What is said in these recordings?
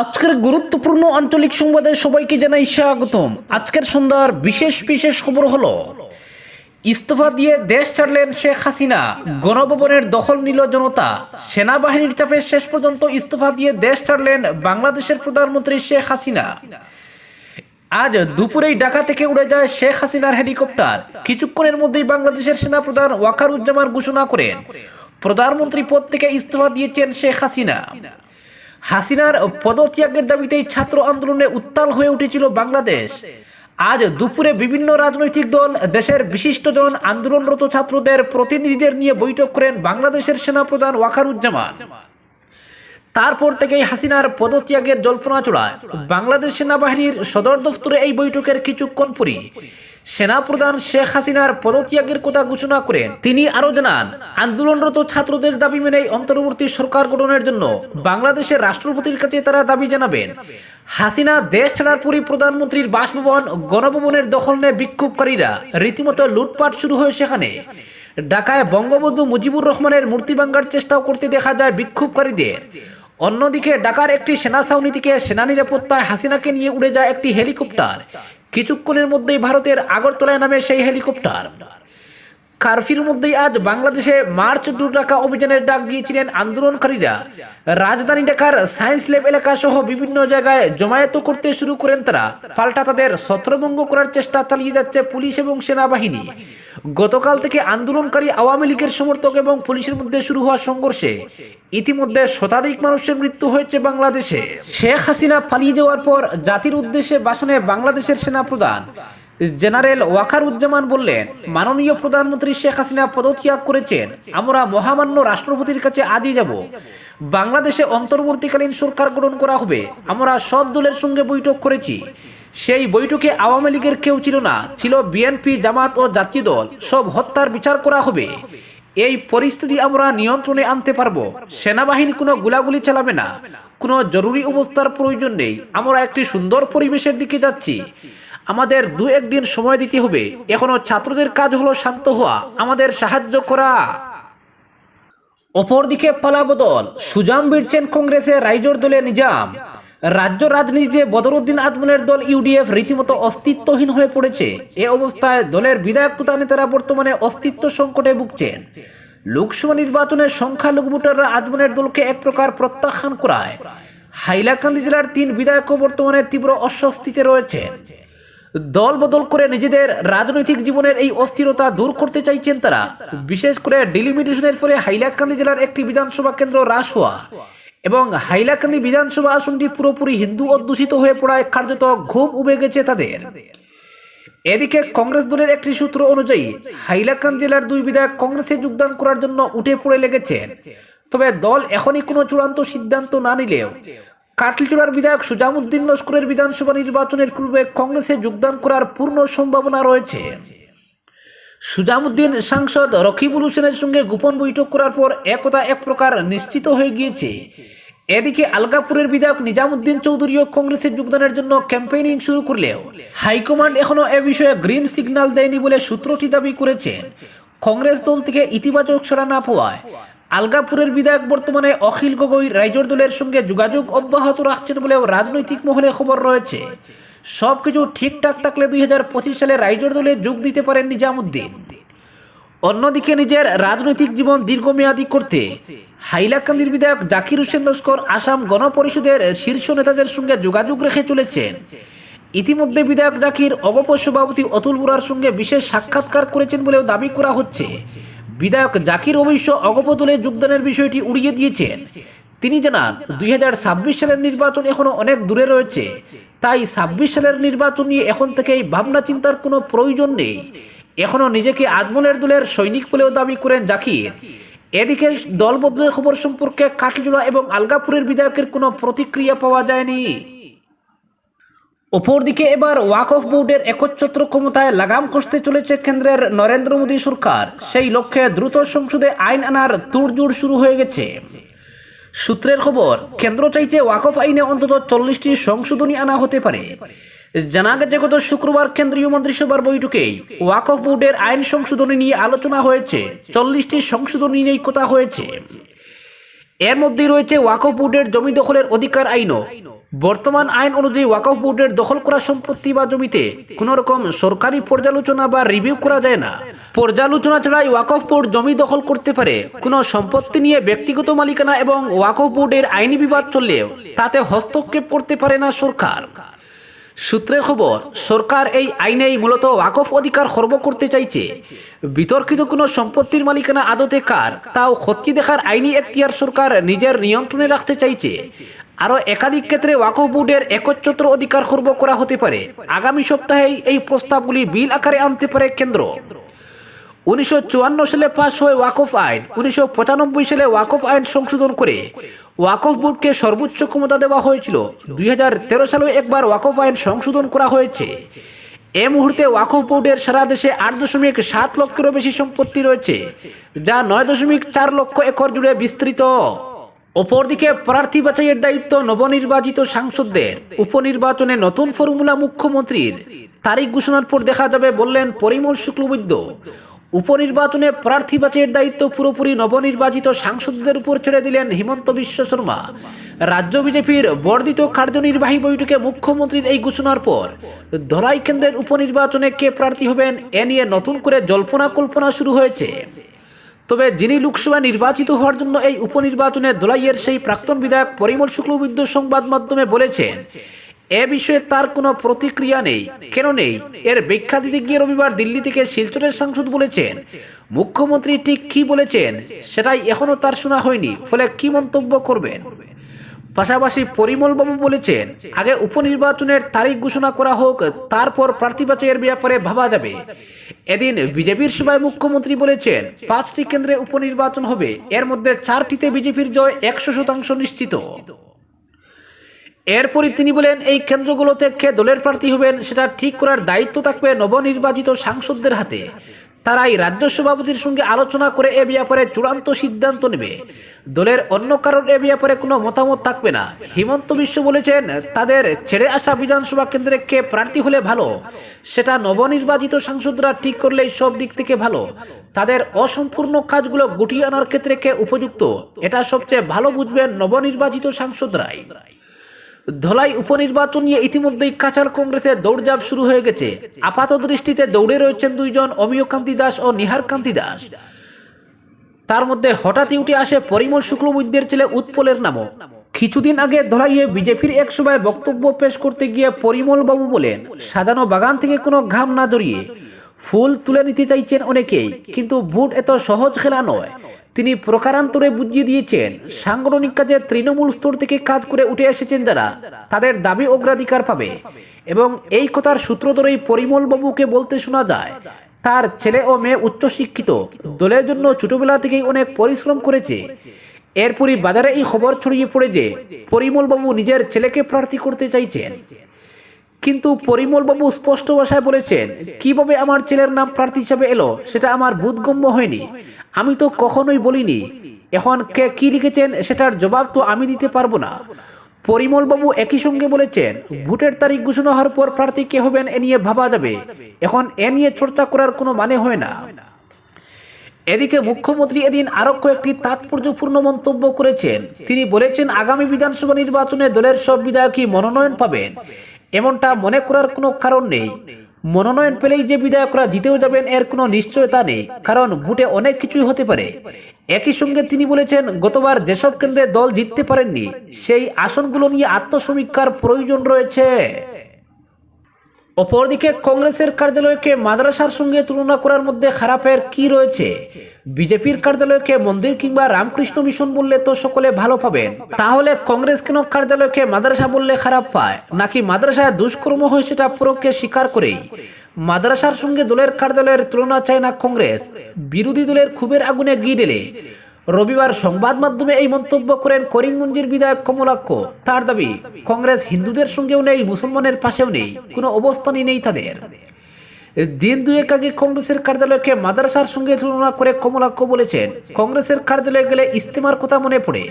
আজকের গুরুত্বপূর্ণ আঞ্চলিক সংবাদে সবাইকে জানাই স্বাগতম। আজকের সন্ধ্যার বিশেষ বিশেষ খবর হলো, ইস্তফা দিয়ে দেশ ছাড়লেন শেখ হাসিনা। গণভবনের দখল নিল জনতা। সেনাবাহিনীর চাপে শেষ পর্যন্ত ইস্তফা দিয়ে দেশ ছাড়লেন বাংলাদেশের প্রধানমন্ত্রী শেখ হাসিনা। আজ দুপুরেই ঢাকা থেকে উড়ে যায় শেখ হাসিনার হেলিকপ্টার। কিছুক্ষণের মধ্যেই বাংলাদেশের সেনাপ্রধান ওয়াকারুজ্জামান ঘোষণা করেন, প্রধানমন্ত্রী পদ থেকে ইস্তফা দিয়েছেন শেখ হাসিনা। হাসিনার পদত্যাগের দাবিতেই ছাত্র আন্দোলনে উত্তাল হয়ে উঠেছিল বাংলাদেশ। আজ দুপুরে বিভিন্ন রাজনৈতিক দল দেশের বিশিষ্টজন আন্দোলনরত ছাত্রদের প্রতিনিধিদের নিয়ে বৈঠক করেন বাংলাদেশের সেনাপ্রধান ওয়াকারুজ্জামান। তারপর থেকেই হাসিনার পদত্যাগের জল্পনা চড়ায়। বাংলাদেশ সেনাবাহিনীর সদর দফতরে এই বৈঠকের কিছুক্ষণ পরই সেনাপ্রধান শেখ হাসিনার পদত্যাগের কথা ঘোষণা করেন। তিনি আরও জানান, আন্দোলনরত ছাত্রদের দাবি মেনে অন্তর্বর্তী সরকার গঠনের জন্য বাংলাদেশের রাষ্ট্রপতির কাছে তারা দাবি জানাবেন। হাসিনা দেশ ছাড়ার পরই প্রধানমন্ত্রীর বাসভবন, গণভবনের দখল নেয় বিক্ষোভকারীরা। রীতিমতো লুটপাট শুরু হয় সেখানে। ঢাকায় বঙ্গবন্ধু মুজিবুর রহমানের মূর্তি ভাঙ্গার চেষ্টাও করতে দেখা যায় বিক্ষোভকারীদের। অন্যদিকে ঢাকার একটি সেনা ছাউনি থেকে সেনা নিরাপত্তায় হাসিনাকে নিয়ে উড়ে যায় একটি হেলিকপ্টার। কিছুক্ষণের মধ্যেই ভারতের আগরতলায় নামে সেই হেলিকপ্টার। কারফির মধ্যেই আজ বাংলাদেশে মার্চ দু ঢাকা অভিযানের ডাক দিয়েছিলেন আন্দোলনকারীরা। রাজধানী ঢাকার সায়েন্স ল্যাব এলাকা সহ বিভিন্ন জায়গায় জমায়েত করতে শুরু করেন তারা। পাল্টা তাদের ছত্রভঙ্গ করার চেষ্টা চালিয়ে যাচ্ছে পুলিশ এবং সেনাবাহিনী। গতকাল থেকে আন্দোলনকারী আওয়ামী লীগের সমর্থক এবং পুলিশের মধ্যে শুরু হওয়া সংঘর্ষে ইতিমধ্যে শতাধিক মানুষের মৃত্যু হয়েছে বাংলাদেশে। শেখ হাসিনা পালিয়ে যাওয়ার পর জাতির উদ্দেশ্যে ভাষণে বাংলাদেশের সেনাপ্রধান জেনারেল ওয়াকারুজ্জামান বললেন, মাননীয় প্রধানমন্ত্রী শেখ হাসিনা পদত্যাগ করেছেন। আমরা মহামান্য রাষ্ট্রপতির কাছে আজই যাব। বাংলাদেশে অন্তর্বর্তীকালীন সরকার গঠন করা হবে। আমরা সব দলের সঙ্গে বৈঠক করেছি। সেই বৈঠকে আওয়ামী লীগের কেউ ছিল না। ছিল বিএনপি, জামাত ও জাতীয় দল। সব হত্যার বিচার করা হবে। এই পরিস্থিতি আমরা নিয়ন্ত্রণে আনতে পারব। সেনাবাহিনী কোনো গুলাগুলি চালাবে না। কোনো জরুরি অবস্থার প্রয়োজন নেই। আমরা একটি সুন্দর পরিবেশের দিকে যাচ্ছি। আমাদের দু একদিন সময় দিতে হবে। এখনও ছাত্রদের কাজ হলো শান্ত হওয়া, আমাদের সাহায্য করা। অপরদিকে পালাবদল, সুজাম বিড়ছেন কংগ্রেসের রাইজোর দলে নিজাম। রাজ্য রাজনীতিতে বদরুদ্দিন আজমলের দল ইউডিএফ রীতিমতো অস্তিত্বহীন হয়ে পড়েছে। এ অবস্থায় দলের বিধায়ক তুতা নেতারা বর্তমানে অস্তিত্ব সংকটে ভুগছেন। লোকসভা নির্বাচনের সংখ্যালঘু ভোটাররা আজমলের দলকে এক প্রকার প্রত্যাখ্যান করায়। হাইলাকান্দি জেলার তিন বিধায়কও বর্তমানে তীব্র অস্বস্তিতে রয়েছেন। দল বদল করে নিজেদের রাজনৈতিক জীবনের এই অস্থিরতা দূর করতে চাইছেন তারা। বিশেষ করে ডিলিমিটেশনের ফলে হাইলাকান্দি জেলার একটি বিধানসভা কেন্দ্র হ্রাস হওয়া এবং হাইলাকান্দি বিধানসভা আসনটি পুরোপুরি হিন্দু অধ্যুষিত হয়ে পড়ায় কার্যত ঘুম উবে গেছে তাদের। এদিকে কংগ্রেস দলের একটি সূত্র অনুযায়ী, হাইলাকান্দি জেলার দুই বিধায়ক কংগ্রেসে যোগদান করার জন্য উঠে পড়ে লেগেছেন তবে দল এখনই কোনো চূড়ান্ত সিদ্ধান্ত না নিলেও কাটলিচুড়ার বিধায়ক সুজামুদ্দিন লস্করের বিধানসভা নির্বাচনের পূর্বে কংগ্রেসে যোগদান করার পূর্ণ সম্ভাবনা রয়েছে। সুজামুদ্দিন সাংসদ রকিবুল হোসেনের সঙ্গে গোপন বৈঠক করার পর একতা এক প্রকার নিশ্চিত হয়ে গিয়েছে। এদিকে আলগাপুরের বিধায়ক নিজামুদ্দিন চৌধুরীও কংগ্রেসে যোগদানের জন্য ক্যাম্পেইনিং শুরু করলেও হাইকমান্ড এখনও এ বিষয়ে গ্রিন সিগন্যাল দেয়নি বলে সূত্রটি দাবি করেছেন কংগ্রেস দল থেকে ইতিবাচক সরা না পাওয়ায় আলগাপুরের বিধায়ক বর্তমানে অখিল গগৈ রাইজোর দলের সঙ্গে যোগাযোগ অব্যাহত রাখছেন বলেও রাজনৈতিক মহলে খবর রয়েছে। সবকিছু ঠিকঠাক থাকলে দুই হাজার পঁচিশ সালে রাইজোর দলে যোগ দিতে পারেন নিজামুদ্দিন। অন্যদিকে নিজের রাজনৈতিক জীবন দীর্ঘমেয়াদী করতে হাইলাকান্দির বিধায়ক জাকির হোসেন লস্কর আসাম গণপরিষদের শীর্ষ নেতাদের সঙ্গে যোগাযোগ রেখে চলেছেন। ইতিমধ্যে বিধায়ক জাকির অগপ সভাপতি অতুল বুড়ার সঙ্গে বিশেষ সাক্ষাৎকার করেছেন বলেও দাবি করা হচ্ছে। বিধায়ক জাকির অবশ্য অগপ দলে যোগদানের বিষয়টি উড়িয়ে দিয়েছেন। তিনি জানান, দুই হাজার ছাব্বিশ সালের নির্বাচন এখনও অনেক দূরে রয়েছে। তাই ছাব্বিশ সালের নির্বাচন নিয়ে এখন থেকেই ভাবনা চিন্তার কোনো প্রয়োজন নেই। এখনও নিজেকে আজমলের দলের সৈনিক বলেও দাবি করেন জাকির। এদিকে দল বদলের খবর সম্পর্কে কাটলিজোড়া এবং আলগাপুরের বিধায়কের কোনো প্রতিক্রিয়া পাওয়া যায়নি। অপরদিকে এবার ওয়াক অফ বোর্ডের একচ্ছত্র ক্ষমতায় লাগাম কষতে চলেছে কেন্দ্রের নরেন্দ্র মোদী সরকার। সেই লক্ষ্যে দ্রুত সংসদে আইন আনার তুড়জুড় শুরু হয়ে গেছে। সূত্রের খবর, কেন্দ্র চাইছে ওয়াকফ আইনে অন্তত চল্লিশটি সংশোধনী আনা হতে পারে। জানা গেছে, গত শুক্রবার কেন্দ্রীয় মন্ত্রিসভার বৈঠকেই ওয়াকফ বোর্ডের আইন সংশোধনী নিয়ে আলোচনা হয়েছে। চল্লিশটি সংশোধনী নিয়ে কথা হয়েছে। এর মধ্যে রয়েছে ওয়াকফ বোর্ডের জমি দখলের অধিকার আইনও। বর্তমান আইন অনুযায়ী ওয়াকফ বোর্ডের দখল করা সম্পত্তি বা জমিতে কোনো রকম সরকারি পর্যালোচনা বা রিভিউ করা যায় না। পর্যালোচনা ছাড়াই ওয়াকফ বোর্ড জমি দখল করতে পারে। কোনো সম্পত্তি নিয়ে ব্যক্তিগত মালিকানা এবং ওয়াকফ বোর্ডের আইনি বিবাদ চললেও তাতে হস্তক্ষেপ করতে পারে না সরকার। সূত্রের খবর, সরকার এই আইনে মূলত ওয়াকফ অধিকার খর্ব করতে চাইছে। বিতর্কিত কোনো সম্পত্তির মালিকানা আদতে কার, তাও খতি দেখার আইনি এখতিয়ার সরকার নিজের নিয়ন্ত্রণে রাখতে চাইছে। আরও একাধিক ক্ষেত্রে ওয়াকফ বোর্ডের একচ্ছত্র অধিকার খর্ব করা হতে পারে। আগামী সপ্তাহেই এই প্রস্তাবগুলি বিল আকারে আনতে পারে কেন্দ্র। উনিশশো চুয়ান্ন সালে পাশ হয় ওয়াকফ আইন, উনিশশো পঁচানব্বই সালে ওয়াকফ আইন সংশোধন করে ওয়াকফ বোর্ডকে সর্বোচ্চ ক্ষমতা দেওয়া হয়েছিল। দুই হাজার তেরো সালে একবার ওয়াকফ আইন সংশোধন করা হয়েছে। এ মুহূর্তে ওয়াকফ বোর্ডের সারা দেশে আট দশমিক সাত লক্ষেরও বেশি সম্পত্তি রয়েছে, যা নয় দশমিক চার লক্ষ একর জুড়ে বিস্তৃত। অপরদিকে প্রার্থী বাছাইয়ের দায়িত্ব নবনির্বাচিত সাংসদদের। উপনির্বাচনে নতুন ফর্মুলা মুখ্যমন্ত্রীর তারিখ ঘোষণার পর দেখা যাবে বললেন পরিমল শুক্লবৈদ্য। উপনির্বাচনে প্রার্থী বাছাইয়ের দায়িত্ব পুরোপুরি নবনির্বাচিত সাংসদদের উপর ছেড়ে দিলেন হিমন্ত বিশ্ব শর্মা। রাজ্য বিজেপির বর্ধিত কার্যনির্বাহী বৈঠকে মুখ্যমন্ত্রীর এই ঘোষণার পর ধলাই কেন্দ্রের উপনির্বাচনে কে প্রার্থী হবেন এ নিয়ে নতুন করে জল্পনা কল্পনা শুরু হয়েছে। তবে যিনি লোকসভা নির্বাচিত হওয়ার জন্য এই উপনির্বাচনে দোলাইয়ের সেই প্রাক্তন বিধায়ক পরিমল শুক্লবৈদ্য সংবাদ মাধ্যমে বলেছেন এ বিষয়ে তার কোনো প্রতিক্রিয়া নেই। কেন নেই? এর ব্যাখ্যা দিতে গিয়ে রবিবার দিল্লি থেকে শিলচরের সাংসদ বলেছেন, মুখ্যমন্ত্রী ঠিক কি বলেছেন সেটাই এখনও তার শোনা হয়নি, ফলে কি মন্তব্য করবেন? পাশাপাশি পরিমল বাবু বলেছেন, আগে উপনির্বাচনের তারিখ ঘোষণা করা হোক, তারপর প্রার্থী বাছাইয়ের ব্যাপারে ভাবা যাবে। এদিন বিজেপির সভায় মুখ্যমন্ত্রী বলেছেন, পাঁচটি কেন্দ্রে উপনির্বাচন হবে, এর মধ্যে চারটিতে বিজেপির জয় একশো শতাংশ নিশ্চিত। এরপরই তিনি বলেন, এই কেন্দ্রগুলোতে কে দলের প্রার্থী হবেন, সেটা ঠিক করার দায়িত্ব থাকবে নবনির্বাচিত সাংসদদের হাতে। তারাই রাজ্য সভাপতির সঙ্গে আলোচনা করে এ ব্যাপারে চূড়ান্ত সিদ্ধান্ত নেবে। দলের অন্য কারোর এ ব্যাপারে কোনো মতামত থাকবে না। হিমন্ত বিশ্ব বলেছেন, তাদের ছেড়ে আসা বিধানসভা কেন্দ্রে কে প্রার্থী হলে ভালো? সেটা নবনির্বাচিত সাংসদরা ঠিক করলেই সব দিক থেকে ভালো। তাদের অসম্পূর্ণ কাজগুলো গুটিয়ে আনার ক্ষেত্রে কে উপযুক্ত? এটা সবচেয়ে ভালো বুঝবেন নবনির্বাচিত সাংসদরাই। ধলাই উপনির্বাচন নিয়ে ইতিমধ্যেই কাছাড় কংগ্রেসের দৌড়ঝাঁপ শুরু হয়ে গেছে। আপাত দৃষ্টিতে দৌড়ে রয়েছেন দুইজন অমিয় কান্তি দাস ও নিহার কান্তি দাস। তার মধ্যে হঠাৎই উঠে আসে পরিমল শুক্লবৈদ্যের ছেলে উৎপলের নামও। কিছুদিন আগে ধরাইয়ে বিজেপির এক সভায় বক্তব্য পেশ করতে গিয়ে পরিমল বাবু বলেন, সাজানো বাগান থেকে কোনো ঘাম না জড়িয়ে ফুল তুলে নিতে চাইছেন অনেকেই, কিন্তু ভোট এত সহজ খেলা নয়। তিনি প্রকারান্তরে বুঝিয়ে দিয়েছেন, সাংগঠনিক কাজে তৃণমূল স্তর থেকে কাজ করে উঠে এসেছেন যারা, তাদের দাবি অগ্রাধিকার পাবে। এবং এই কথার সূত্র ধরেই পরিমল বাবুকে বলতে শোনা যায়, তার ছেলে ও মেয়ে উচ্চশিক্ষিত, দলের জন্য ছোটবেলা থেকেই অনেক পরিশ্রম করেছে। এরপরই বাজারে এই খবর ছড়িয়ে পড়ে যে পরিমল বাবু নিজের ছেলেকে প্রার্থী করতে চাইছেন। কিন্তু পরিমল বাবু স্পষ্ট ভাষায় বলেছেন, কীভাবে আমার ছেলের নাম প্রার্থী হিসাবে এলো, সেটা আমার বোধগম্য হয়নি। আমি তো কখনোই বলিনি। এখন কে কি লিখেছেন, সেটার জবাব তো আমি দিতে পারব না। পরিমল বাবু একই সঙ্গে বলেছেন, ভোটের তারিখ ঘোষণা হওয়ার পর প্রার্থী কে হবেন এ নিয়ে ভাবা যাবে। এখন এ নিয়ে চর্চা করার কোনো মানে হয় না। এদিকে মুখ্যমন্ত্রী এদিন আরও কয়েকটি তাৎপর্যপূর্ণ মন্তব্য করেছেন। তিনি বলেছেন, আগামী বিধানসভা নির্বাচনে দলের সব বিধায়কই মনোনয়ন পাবেন। এমনটা মনে করার কোনো কারণ নেই। মনোনয়ন পেলেই যে বিধায়করা জিতেও যাবেন এর কোনো নিশ্চয়তা নেই, কারণ ভোটে অনেক কিছুই হতে পারে। একই সঙ্গে তিনি বলেছেন, গতবার যেসব কেন্দ্রে দল জিততে পারেননি, সেই আসনগুলো নিয়ে আত্মসমীক্ষার প্রয়োজন রয়েছে। অপরদিকে কংগ্রেসের কার্যালয়কে মাদ্রাসার সঙ্গে তুলনা করার মধ্যে খারাপের কি রয়েছে? বিজেপির কার্যালয়কে মন্দির কিংবা রামকৃষ্ণ মিশন বললে তো সকলে ভালো পাবেন। তাহলে কংগ্রেস কেন কার্যালয়কে মাদ্রাসা বললে খারাপ পায়? নাকি মাদ্রাসায় দুষ্কর্ম হয় সেটা পুরোকে স্বীকার করেই? মাদ্রাসার সঙ্গে দলের কার্যালয়ের তুলনা চায় না কংগ্রেস। বিরোধী দলের ক্ষোভের আগুনে গিয়ে রবিবার সংবাদ মাধ্যমে এই মন্তব্য করেন করিমগঞ্জের বিধায়ক কমলাক্ষ। তার দাবি, কংগ্রেস হিন্দুদের সঙ্গেও নেই, মুসলমানের পাশেও নেই, কোনো অবস্থানই নেই তাদের। দিন দুয়েক আগে কংগ্রেসের কার্যালয়কে মাদ্রাসার সঙ্গে তুলনা করে কমলাক্ষ বলেছেন, কংগ্রেসের কার্যালয়ে গেলে ইস্তেমার কথা মনে পড়ে।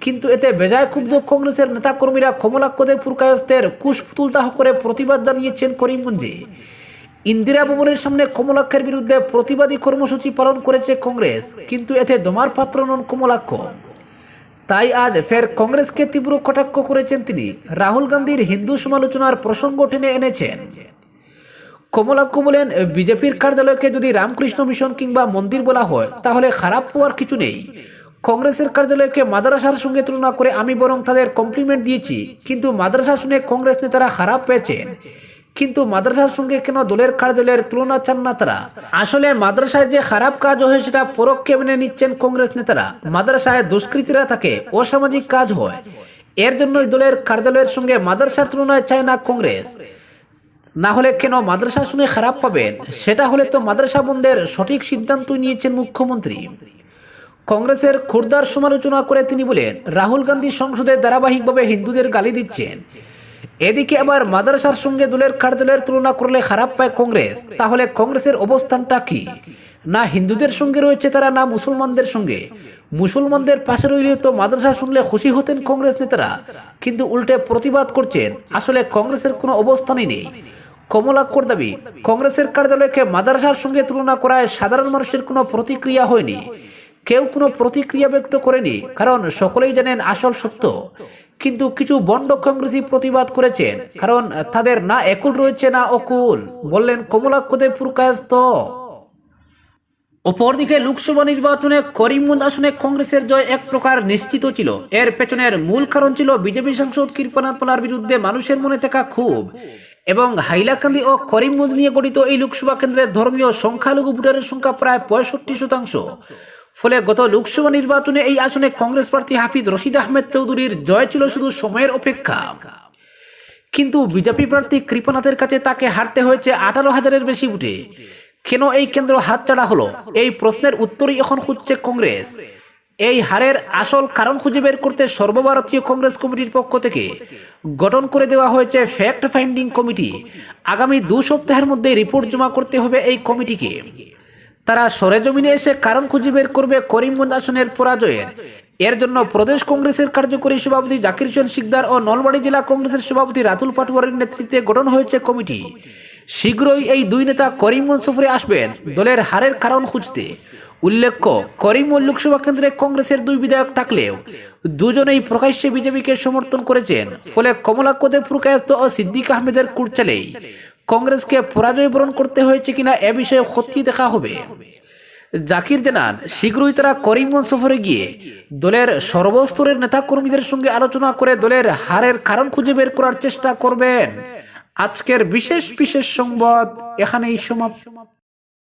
কিন্তু এতে বেজায় ক্ষুব্ধ কংগ্রেসের নেতাকর্মীরা কমলাক্ষদের পুরকায়স্তের কুশ পুতুল দাহ করে প্রতিবাদ জানিয়েছেন করিমগঞ্জে ইন্দিরা ভবনের সামনে কমলাক্ষের বিরুদ্ধে প্রতিবাদী কর্মসূচি পালন করেছে কংগ্রেস, কিন্তু এতে দমার পাত্র নন কমলাক্ষ। তাই আজ ফের কংগ্রেসকে তীব্র কটাক্ষ করেছেন তিনি। রাহুল গান্ধীর হিন্দু সমালোচনার প্রসঙ্গ টেনে এনেছেন। কমলাক্ষ বলেন, বিজেপির কার্যালয়কে যদি রামকৃষ্ণ মিশন কিংবা মন্দির বলা হয়, তাহলে খারাপ হওয়ার কিছু নেই। কংগ্রেসের কার্যালয়কে মাদ্রাসার সঙ্গে তুলনা করে আমি বরং তাদের কমপ্লিমেন্ট দিয়েছি, কিন্তু মাদ্রাসা শুনে কংগ্রেস নেতারা খারাপ পেয়েছেন। কিন্তু মাদ্রাসার সঙ্গে কেন দলের কার্যালয়ের তুলনা চান না তারা? আসলে মাদ্রাসায় যে খারাপ কাজ হয় সেটা পরোক্ষে মেনে নিচ্ছেন কংগ্রেস নেতারা। মাদ্রাসায় দুষ্কৃতীরা থাকে, অসামাজিক কাজ হয়। এর জন্যই দলের কার্যালয়ের সঙ্গে মাদ্রাসার তুলনায় চায় না কংগ্রেস। না হলে কেন মাদ্রাসা শুনে খারাপ পাবেন? সেটা হলে তো মাদ্রাসা বন্ধের সঠিক সিদ্ধান্ত নিয়েছেন মুখ্যমন্ত্রী। কংগ্রেসের খুরদার সমালোচনা করে তিনি বলেন, রাহুল গান্ধী সংসদে ধারাবাহিকভাবে হিন্দুদের গালি দিচ্ছেন। এদিকে আবার মাদ্রাসার সঙ্গে দলের কার্যালয়ের তুলনা করলে খারাপ পায় কংগ্রেস। তাহলে কংগ্রেসের অবস্থানটা কি? না হিন্দুদের সঙ্গে রয়েছে তারা, না মুসলমানদের সঙ্গে? মুসলমানদের পাশে রইলে তো মাদ্রাসা শুনলে খুশি হতেন কংগ্রেস নেতারা। কিন্তু উল্টে প্রতিবাদ করছেন, আসলে কংগ্রেসের কোনো অবস্থানই নেই। কমলাক্ষর দাবি, কংগ্রেসের কার্যালয়কে মাদ্রাসার সঙ্গে তুলনা করায় সাধারণ মানুষের কোনো প্রতিক্রিয়া হয়নি। কেউ কোনো প্রতিক্রিয়া ব্যক্ত করেনি, কারণ সকলেই জানেন আসল সত্য। কিন্তু কিছু বন্ড কংগ্রেসী প্রতিবাদ করেছেন কারণ তাদের না একুল রয়েছে, না অকুল। বললেন কমলাক্ষদেব পুরকায়স্ত অপরদিকে লোকসভা নির্বাচনে করিমগঞ্জ আসনে কংগ্রেসের জয় এক প্রকার নিশ্চিত ছিল। এর পেছনের মূল কারণ ছিল বিজেপি সাংসদ কৃপনাথ পালার বিরুদ্ধে মানুষের মনে থাকা ক্ষোভ। এবং হাইলাকান্দি ও করিমগঞ্জ নিয়ে গঠিত এই লোকসভা কেন্দ্রের ধর্মীয় সংখ্যালঘু ভোটারের সংখ্যা প্রায় পঁয়ষট্টি শতাংশ। ফলে গত লোকসভা নির্বাচনে এই আসনে কংগ্রেস প্রার্থী হাফিজ রশিদ আহমেদ চৌধুরীর জয় ছিল শুধু সময়ের অপেক্ষা। কিন্তু বিজেপি প্রার্থী কৃপনাথের কাছে তাকে হারতে হয়েছে আঠারো হাজারের বেশি ভোটে। কেন এই কেন্দ্র হাতছাড়া হলো? এই প্রশ্নের উত্তরই এখন খুঁজছে কংগ্রেস। এই হারের আসল কারণ খুঁজে বের করতে সর্বভারতীয় কংগ্রেস কমিটির পক্ষ থেকে গঠন করে দেওয়া হয়েছে ফ্যাক্ট ফাইন্ডিং কমিটি। আগামী দু সপ্তাহের মধ্যে রিপোর্ট জমা করতে হবে এই কমিটিকে। তারা সরেজমিনে এসে কারণ খুঁজে বের করবে করিমগঞ্জ আসনের পরাজয়ের। এর জন্য প্রদেশ কংগ্রেসের কার্যকরী সভাপতি জাকির হোসেন শিকদার ও নলবাড়ী জেলা কংগ্রেসের সভাপতি রাতুল পাটোয়ারির নেতৃত্বে গঠন হয়েছে কমিটি। শীঘ্রই এই দুই নেতা করিমগঞ্জ সফরে আসবেন দলের হারের কারণ খুঁজতে। উল্লেখ্য করিমগঞ্জ লোকসভা কেন্দ্রে কংগ্রেসের দুই বিধায়ক থাকলেও দুজনেই প্রকাশ্যে বিজেপিকে সমর্থন করেছেন, ফলে কমলাক্ষদেব পুরকায়স্ত ও সিদ্দিক আহমেদের কুটচালেই কংগ্রেসকে পরাজয় বরণ করতে হয়েছে কিনা এ বিষয়ে সত্যি দেখা হবে। জাকির জানান, শীঘ্রই তারা করিমগঞ্জ সফরে গিয়ে দলের সর্বস্তরের নেতাকর্মীদের সঙ্গে আলোচনা করে দলের হারের কারণ খুঁজে বের করার চেষ্টা করবেন। আজকের বিশেষ বিশেষ সংবাদ এখানেই সমাপ্ত।